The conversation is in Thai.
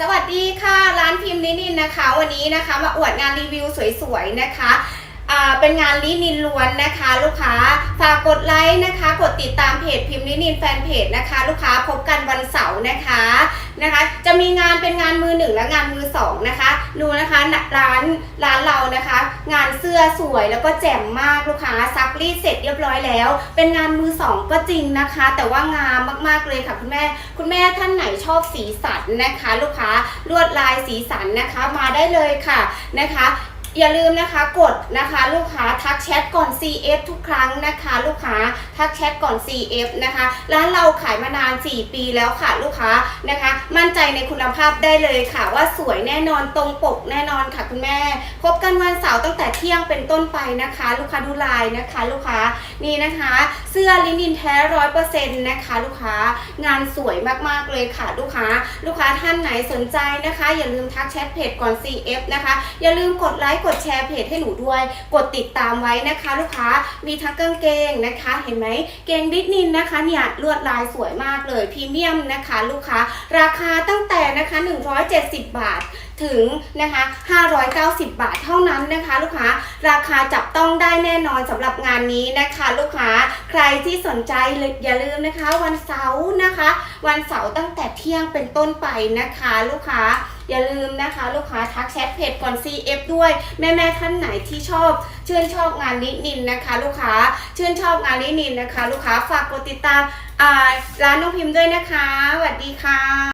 สวัสดีค่ะ ร้านพิมพ์ลินินนะคะ วันนี้นะคะมาอวดงานรีวิวสวยๆนะคะอ่าเป็นงานลินินล้วนนะคะ ลูกค้าฝากกดไลค์นะคะ กดติดตามเพจพิมพ์ลินินแฟนเพจนะคะ ลูกค้าพบกันวันเสาร์นะคะนะคะ จะมีงานเป็นงานมือหนึ่งและงานมือสองนะคะดูนะคะร้านร้านเรา งานเสื้อสวยแล้วก็แจ่มมากลูกค้าซักรีดเสร็จเรียบร้อยแล้ว เป็นงานมือสองก็จริงนะคะ แต่ว่างามมากๆเลยค่ะคุณแม่ คุณแม่ท่านไหนชอบสีสันนะคะ ลูกค้าลวดลายสีสันนะคะมาได้เลยค่ะนะคะ อย่าลืมนะคะกดนะคะลูกค้าทักแชทก่อน CF ทุกครั้งนะคะ ลูกค้าทักแชทก่อน CF นะคะร้านเราขายมานาน 4 ปีแล้วค่ะลูกค้านะคะ มั่นใจในคุณภาพได้เลยค่ะ ว่าสวยแน่นอนตรงปกแน่นอนค่ะคุณแม่พบกันวันเสาร์ตั้งแต่เที่ยงเป็นต้นไปนะคะ ลูกค้าดูลายนะคะ ลูกค้านี่นะคะ เสื้อลินินแท้ร้อยเปอร์เซ็นต์นะคะ ลูกค้างานสวยมากๆเลยค่ะ ลูกค้า ลูกค้าท่านไหนสนใจนะคะ อย่าลืมทักแชทเพจก่อน CF นะคะ อย่าลืมกดไลค์กดแชร์เพจให้หนูด้วย กดติดตามไว้นะคะ ลูกค้ามีทั้งกางเกงนะคะ เห็นไหมเกงดิสนินนะคะเนี่ยลวดลายสวยมากเลยพรีเมียมนะคะ ลูกค้าราคาตั้งแต่นะคะ 170 บาท ถึงนะคะ590 บาทเท่านั้นนะคะ ลูกค้าราคาจับต้องได้แน่นอนสำหรับงานนี้นะคะ ลูกค้าใครที่สนใจอย่าลืมนะคะ วันเสาร์นะคะ วันเสาร์ตั้งแต่เที่ยงเป็นต้นไปนะคะ ลูกค้าอย่าลืมนะคะลูกค้าทักแชทเพจก่อน CF ด้วย แม่แม่ท่านไหนที่ชอบ ชื่นชอบงานลินินนะคะ ลูกค้าชื่นชอบงานลินินนะคะ ลูกค้าฝากกดติดตามร้านน้องพิมพ์ด้วยนะคะสวัสดีค่ะ